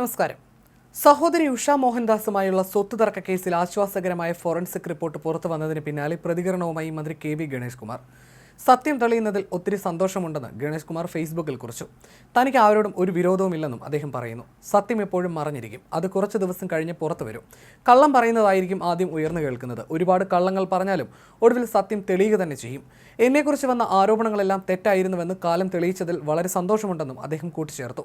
നമസ്കാരം. സഹോദരി ഉഷ മോഹൻദാസുമായുള്ള സ്വത്ത് തർക്ക കേസിൽ ആശ്വാസകരമായ ഫോറൻസിക് റിപ്പോർട്ട് പുറത്തു വന്നതിന് പിന്നാലെ പ്രതികരണവുമായി മന്ത്രി കെ വി ഗണേഷ് കുമാർ. സത്യം തെളിയുന്നതിൽ ഒത്തിരി സന്തോഷമുണ്ടെന്ന് ഗണേഷ് കുമാർ ഫേസ്ബുക്കിൽ കുറിച്ചു. തനിക്ക് ആരോടും ഒരു വിരോധവുമില്ലെന്നും അദ്ദേഹം പറയുന്നു. സത്യം എപ്പോഴും മറഞ്ഞിരിക്കും. അത് കുറച്ച് ദിവസം കഴിഞ്ഞ് പുറത്തു വരും. കള്ളം പറയുന്നതായിരിക്കും ആദ്യം ഉയർന്നു കേൾക്കുന്നത്. ഒരുപാട് കള്ളങ്ങൾ പറഞ്ഞാലും ഒടുവിൽ സത്യം തെളിയുക തന്നെ ചെയ്യും. എന്നെക്കുറിച്ച് വന്ന ആരോപണങ്ങളെല്ലാം തെറ്റായിരുന്നുവെന്ന് കാലം തെളിയിച്ചതിൽ വളരെ സന്തോഷമുണ്ടെന്നും അദ്ദേഹം കൂട്ടിച്ചേർത്തു.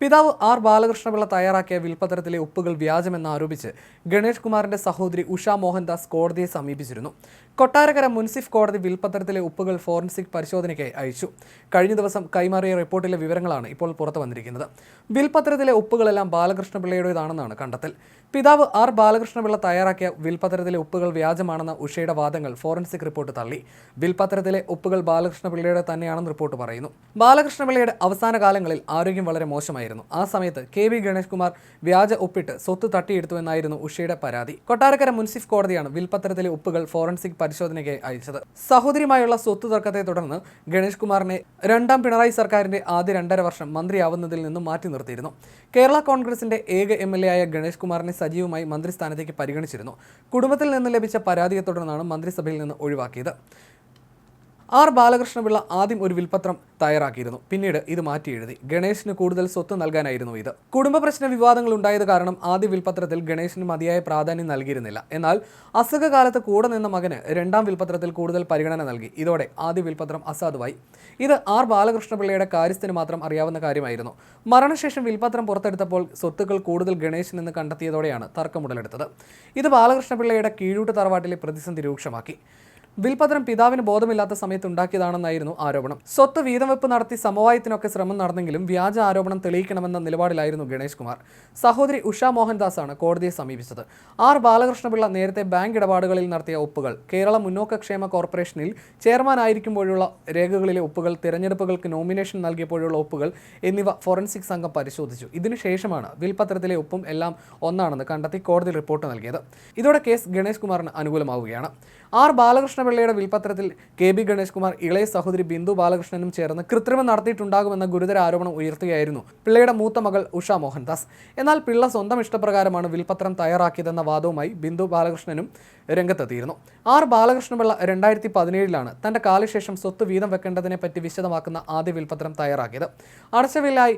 പിതാവ് ആർ ബാലകൃഷ്ണപിള്ള തയ്യാറാക്കിയ വിൽപ്പത്രത്തിലെ ഒപ്പുകൾ വ്യാജമെന്ന് ആരോപിച്ച് ഗണേഷ് കുമാറിന്റെ സഹോദരി ഉഷ മോഹൻദാസ് കോടതിയെ സമീപിച്ചിരുന്നു. കൊട്ടാരക്കര മുൻസിഫ് കോടതി വിൽപ്പത്രത്തിലെ ഒപ്പുകൾ ഫോറൻസിക് പരിശോധനയ്ക്കായി അയച്ചു. കഴിഞ്ഞ ദിവസം കൈമാറിയ റിപ്പോർട്ടിലെ വിവരങ്ങളാണ് ഇപ്പോൾ പുറത്തു വന്നിരിക്കുന്നത്. വിൽപ്പത്രത്തിലെ ഒപ്പുകളെല്ലാം ബാലകൃഷ്ണപിള്ളയുടേതാണെന്നാണ് കണ്ടെത്തൽ. പിതാവ് ആർ ബാലകൃഷ്ണപിള്ള തയ്യാറാക്കിയ വിൽപ്പത്രത്തിലെ ഒപ്പുകൾ വ്യാജമാണെന്ന ഉഷയുടെ വാദങ്ങൾ ഫോറൻസിക് റിപ്പോർട്ട് തള്ളി. വിൽപ്പത്രത്തിലെ ഒപ്പുകൾ ബാലകൃഷ്ണപിള്ളയുടെ തന്നെയാണെന്ന് റിപ്പോർട്ട് പറയുന്നു. ബാലകൃഷ്ണപിള്ളയുടെ അവസാന കാലങ്ങളിൽ ആരോഗ്യം വളരെ മോശമായിരുന്നു. ആ സമയത്ത് കെ വി ഗണേഷ് കുമാർ വ്യാജ ഒപ്പിട്ട് സ്വത്ത് തട്ടിയെടുത്തുവെന്നായിരുന്നു ഉഷയുടെ പരാതി. കൊട്ടാരക്കര മുൻസിഫ് കോടതിയാണ് വിൽപ്പത്രത്തിലെ ഒപ്പുകൾ ഫോറൻസിക് പരിശോധനയ്ക്ക് അയച്ചത്. സഹോദരിയുമായുള്ള സ്വത്ത് തർക്കത്തെ തുടർന്ന് ഗണേഷ് കുമാറിനെ രണ്ടാം പിണറായി സർക്കാരിന്റെ ആദ്യ രണ്ടര വർഷം മന്ത്രിയാവുന്നതിൽ നിന്നും മാറ്റി നിർത്തിയിരുന്നു. കേരള കോൺഗ്രസിന്റെ ഏക എം എൽ എ ആയ ഗണേഷ് കുമാറിനെ സജീവമായി മന്ത്രിസ്ഥാനത്തേക്ക് പരിഗണിച്ചിരുന്നു. കുടുംബത്തിൽ നിന്ന് ലഭിച്ച പരാതിയെ തുടർന്നാണ് മന്ത്രിസഭയിൽ നിന്ന് ഒഴിവാക്കിയത്. ആർ ബാലകൃഷ്ണപിള്ള ആദ്യം ഒരു വിൽപത്രം തയ്യാറാക്കിയിരുന്നു. പിന്നീട് ഇത് മാറ്റി എഴുതി. ഗണേശിന് കൂടുതൽ സ്വത്ത് നൽകാനായിരുന്നു ഇത്. കുടുംബ പ്രശ്ന വിവാദങ്ങൾ ഉണ്ടായത് കാരണം ആദ്യ വിൽപത്രത്തിൽ ഗണേശിന് മതിയായ പ്രാധാന്യം നൽകിയിരുന്നില്ല. എന്നാൽ അസുഖകാലത്ത് കൂടെ നിന്ന മകന് രണ്ടാം വിൽപത്രത്തിൽ കൂടുതൽ പരിഗണന നൽകി. ഇതോടെ ആദ്യ വിൽപത്രം അസാധുവായി. ഇത് ആർ ബാലകൃഷ്ണപിള്ളയുടെ കാര്യസ്ഥന് മാത്രം അറിയാവുന്ന കാര്യമായിരുന്നു. മരണശേഷം വിൽപത്രം പുറത്തെടുത്തപ്പോൾ സ്വത്തുക്കൾ കൂടുതൽ ഗണേശിൽ നിന്ന് കണ്ടെത്തിയതോടെയാണ് തർക്കമുടലെടുത്തത് ഇത് ബാലകൃഷ്ണപിള്ളയുടെ കീഴൂട്ട് തറവാട്ടിലെ പ്രതിസന്ധി രൂക്ഷമാക്കി. വിൽപത്രം പിതാവിന് ബോധമില്ലാത്ത സമയത്ത് ഉണ്ടാക്കിയതാണെന്നായിരുന്നു ആരോപണം. സ്വത്ത് വീതം വെപ്പ് നടത്തി സമവായത്തിനൊക്കെ ശ്രമം നടന്നെങ്കിലും വ്യാജ ആരോപണം തെളിയിക്കണമെന്ന നിലപാടിലായിരുന്നു ഗണേഷ് കുമാർ. സഹോദരി ഉഷ മോഹൻദാസാണ് കോടതിയെ സമീപിച്ചത്. ആർ ബാലകൃഷ്ണപിള്ള നേരത്തെ ബാങ്ക് ഇടപാടുകളിൽ നടത്തിയ ഒപ്പുകൾ കേരള മുന്നോക്ക ക്ഷേമ കോർപ്പറേഷനിൽ ചെയർമാനായിരിക്കുമ്പോഴുള്ള രേഖകളിലെ ഒപ്പുകൾ തിരഞ്ഞെടുപ്പുകൾക്ക് നോമിനേഷൻ നൽകിയപ്പോഴുള്ള ഒപ്പുകൾ എന്നിവ ഫോറൻസിക് സംഘം പരിശോധിച്ചു. ഇതിനുശേഷമാണ് വിൽപത്രത്തിലെ ഒപ്പും എല്ലാം ഒന്നാണെന്ന് കണ്ടെത്തി കോടതി റിപ്പോർട്ട് നൽകിയത്. ഇതോടെ കേസ് ഗണേഷ് കുമാറിന് അനുകൂലമാവുകയാണ്. ആർ ബാലകൃഷ്ണപിള്ളയുടെ വിൽപത്രത്തിൽ കെ ബി ഗണേഷ് കുമാർ ഇളയ സഹോദരി ബിന്ദു ബാലകൃഷ്ണനും ചേർന്ന് കൃത്രിമം നടത്തിയിട്ടുണ്ടാകുമെന്ന ഗുരുതര ആരോപണം ഉയർത്തുകയായിരുന്നു പിള്ളയുടെ മൂത്ത മകൾ ഉഷ മോഹൻദാസ്. എന്നാൽ പിള്ള സ്വന്തം ഇഷ്ടപ്രകാരമാണ് വിൽപത്രം തയ്യാറാക്കിയതെന്ന വാദവുമായി ബിന്ദു ബാലകൃഷ്ണനും രംഗത്തെത്തിയിരുന്നു. ആർ ബാലകൃഷ്ണപിള്ള രണ്ടായിരത്തി പതിനേഴിലാണ് തന്റെ കാലശേഷം സ്വത്ത് വീതം വെക്കേണ്ടതിനെ പറ്റി വിശദമാക്കുന്ന ആദ്യ വിൽപത്രം തയ്യാറാക്കിയത്. അടച്ചവില്ലായി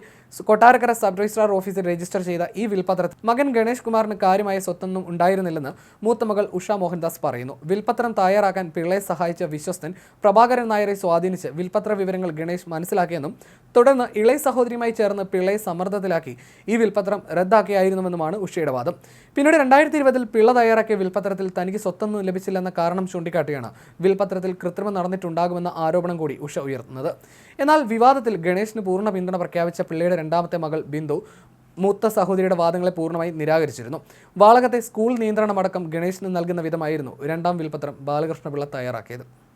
കൊട്ടാരക്കര സബ് രജിസ്ട്രാർ ഓഫീസിൽ രജിസ്റ്റർ ചെയ്ത ഈ വിൽപത്രത്തിൽ മകൻ ഗണേഷ് കുമാറിന് കാര്യമായ സ്വത്തൊന്നും ഉണ്ടായിരുന്നില്ലെന്ന് മൂത്ത മകൾ ഉഷ മോഹൻദാസ് പറയുന്നു. വിൽപത്രം തയ്യാറാക്കാൻ പിള്ളയെ സഹായിച്ച വിശ്വസ്തൻ പ്രഭാകരൻ നായരെ സ്വാധീനിച്ച് വിൽപത്ര വിവരങ്ങൾ ഗണേഷ് മനസ്സിലാക്കിയെന്നും തുടർന്ന് ഇളയ സഹോദരിയുമായി ചേർന്ന് പിള്ളയെ സമ്മർദ്ദത്തിലാക്കി ഈ വിൽപത്രം റദ്ദാക്കിയായിരുന്നുവെന്നുമാണ് ഉഷയുടെ വാദം. പിന്നീട് രണ്ടായിരത്തി ഇരുപതിൽ പിള്ള തയ്യാറാക്കിയ വിൽപത്രത്തിൽ തനിക്ക് സ്വത്തൊന്നും ലഭിച്ചില്ലെന്ന കാരണം ചൂണ്ടിക്കാട്ടിയാണ് വിൽപത്രത്തിൽ കൃത്രിമം നടന്നിട്ടുണ്ടാകുമെന്ന ആരോപണം കൂടി ഉഷ ഉയർത്തുന്നത്. എന്നാൽ വിവാദത്തിൽ ഗണേഷിന് പൂർണ പിന്തുണ പ്രഖ്യാപിച്ച പിള്ളയുടെ രണ്ടാമത്തെ മകൾ ബിന്ദു മൂത്ത സഹോദരിയുടെ വാദങ്ങളെ പൂർണമായി നിരാകരിച്ചിരുന്നു. വാളകത്തെ സ്കൂൾ നിയന്ത്രണമടക്കം ഗണേശന് നൽകുന്ന വിധമായിരുന്നു രണ്ടാം വിൽപത്രം ബാലകൃഷ്ണപിള്ള തയ്യാറാക്കിയത്.